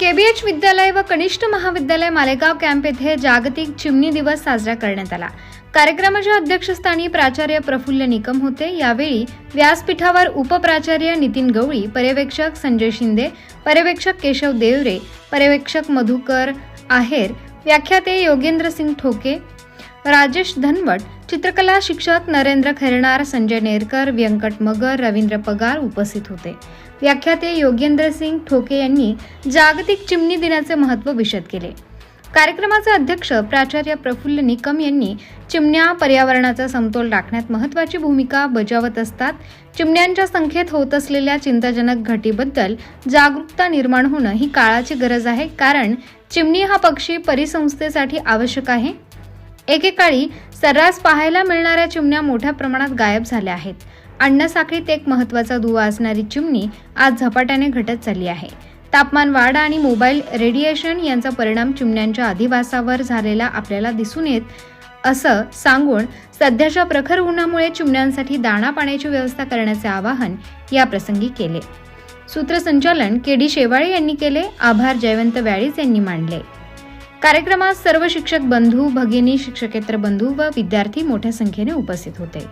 केबीएच विद्यालय व कनिष्ठ महाविद्यालय मालेगाव कॅम्प येथे जागतिक चिमणी दिवस साजरा करण्यात आला. कार्यक्रमाच्या अध्यक्षस्थानी प्राचार्य प्रफुल्ल निकम होते. यावेळी व्यासपीठावर उपप्राचार्य नितीन गवळी पर्यवेक्षक संजय शिंदे पर्यवेक्षक केशव देवरे पर्यवेक्षक मधुकर आहेर व्याख्याते योगेंद्र सिंग ठोके राजेश धनवट चित्रकला शिक्षक नरेंद्र खैरणार संजय नेरकर व्यंकट मगर रवींद्र पगार उपस्थित होते. व्याख्याते योगेंद्र सिंग ठोके यांनी जागतिक चिमणी दिनाचे महत्त्व विशद केले. कार्यक्रमाचे अध्यक्ष प्राचार्य प्रफुल्ल निकम यांनी चिमण्या पर्यावरणाचा समतोल राखण्यात महत्त्वाची भूमिका बजावत असतात. चिमण्यांच्या संख्येत होत असलेल्या चिंताजनक घटीबद्दल जागरूकता निर्माण होणं ही काळाची गरज आहे. कारण चिमणी हा पक्षी परिसंस्थेसाठी आवश्यक आहे. एकेकाळी सर्रास पाहायला मिळणाऱ्या चिमण्या मोठ्या प्रमाणात गायब झाल्या आहेत. अन्नसाखळीत एक महत्त्वाचा दुवा असणारी चिमणी आज झपाट्याने घटत चालली आहे. तापमान वाढ आणि मोबाईल रेडिएशन यांचा परिणाम चिमण्यांच्या अधिवासावर झालेला आपल्याला दिसून येत असं सांगून सध्याच्या प्रखर उन्हामुळे चिमण्यांसाठी दाणा पाण्याची व्यवस्था करण्याचे आवाहन या प्रसंगी केले. सूत्रसंचालन के डी शेवाळे यांनी केले. आभार जयवंत व्याळीस यांनी मांडले. कार्यक्रमात सर्व शिक्षक बंधू भगिनी शिक्षकेतर बंधू व विद्यार्थी मोठ्या संख्येने उपस्थित होते.